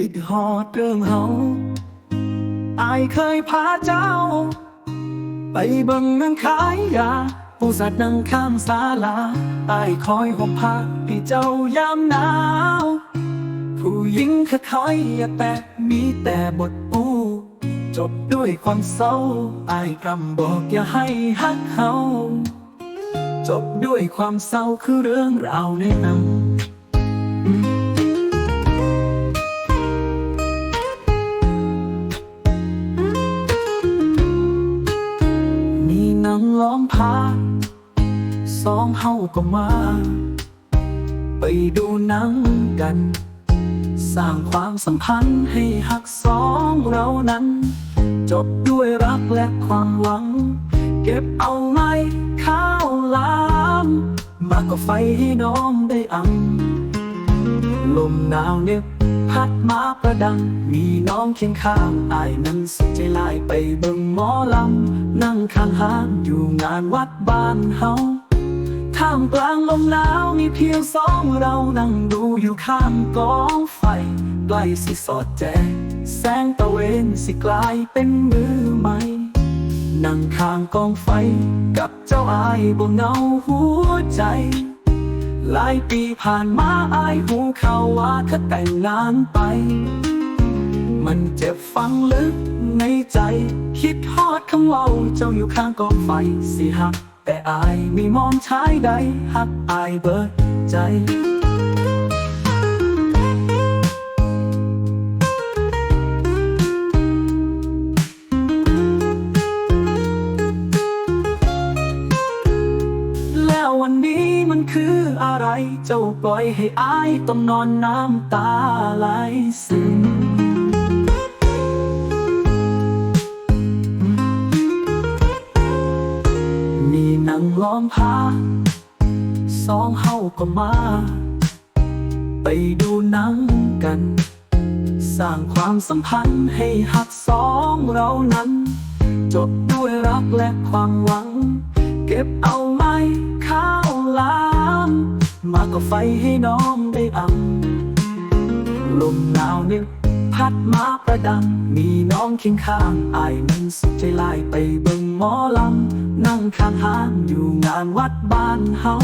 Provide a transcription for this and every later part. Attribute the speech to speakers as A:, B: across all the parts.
A: คิดฮอดเรื่องเฮาอายเคยพาเจ้า ไปเบิ่งหนังขายยาผู้สัตว์นั่งข้างศาลาอายคอยห่มผ้าให้เจ้ายามหนาว ผู้หญิงค่อยอย่าแตะมีแต่บทปูจบด้วยความเศร้าอายกำบอกอย่าให้ฮักเขา จบด้วยความเศร้าคือเรื่องราวในหนัง เฮาก็มา ไปดูหนังกัน สร้างความสัมพันธ์ให้หักสองเรานั้น จบด้วยรักและความหวัง เก็บเอาไม้ข้าวลามมากกว่าไฟให้น้องได้อัง ลมหนาวเหน็บพัดมาประดัง มีน้องเคียงข้างอายนั้นสุดใจลายไปเบิ่งหมอลำ นั่งข้างห้างอยู่งานวัดบ้านเฮาามกลางลมหนาวมีเพียงสองเรานั่งดูอยู่ข้างกองไฟใกล้สิสอดแจงแสงตะเวนสิกลายเป็นมือใหม่ นั่งข้างกองไฟกับเจ้าอายบนเงาหัวใจ หลายปีผ่านมาอายหูเขาว่าเธอแต่งงานไป มันเจ็บฝังลึกในใจ คิดทอดคำเว่าเจ้าอยู่ข้างกองไฟสิหัก แต่อายไม่มองชายใดหักอายเบิดใจแล้ววันนี้มันคืออะไร เจ้าปล่อยให้อายต้องนอนน้ำตาไหลซึม หนังล้อมพาสองเฮาก็มา ไปดูหนังกัน สร้างความสัมพันธ์ให้หักสองเรานั้น จบด้วยรักและความหวัง เก็บเอาไม้ข้าวหลามมากกว่าไฟให้น้องได้อังลมหนาวนี่พัดมาประดัง มีน้องเคียงข้างอายนั้นสุดใจลายไปเบิ่ง หมอลำ นั่งข้างห้างอยู่งานวัดบ้านเฮา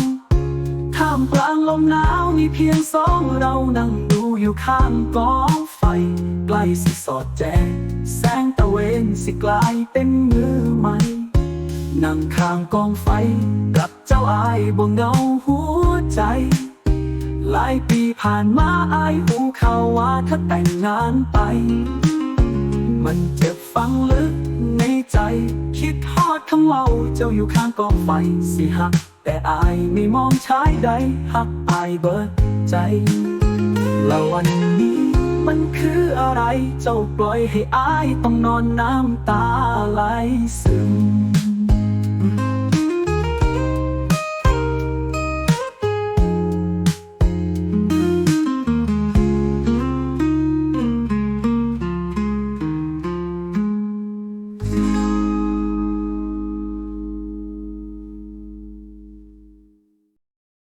A: ท่ามกลางลมหนาวมีเพียงสองเรานั่งดูอยู่ข้างกองไฟ ใกล้สิสอดแจงแสงตะเวนสิกลายเป็นมือใหม่นั่งข้างกองไฟกับเจ้าอายบนเงาหัวใจ หลายปีผ่านมาอายหูเขาว่าเธอแต่งงานไป มันเจ็บฝังลึกในใจ คิดทอดคำเว่าเจ้าอยู่ข้างกองไฟสิหัก แต่อายไม่มองชายใดหักอายเบิดใจแล้ววันนี้มันคืออะไร เจ้าปล่อยให้อายต้องนอนน้ำตาไหลซึม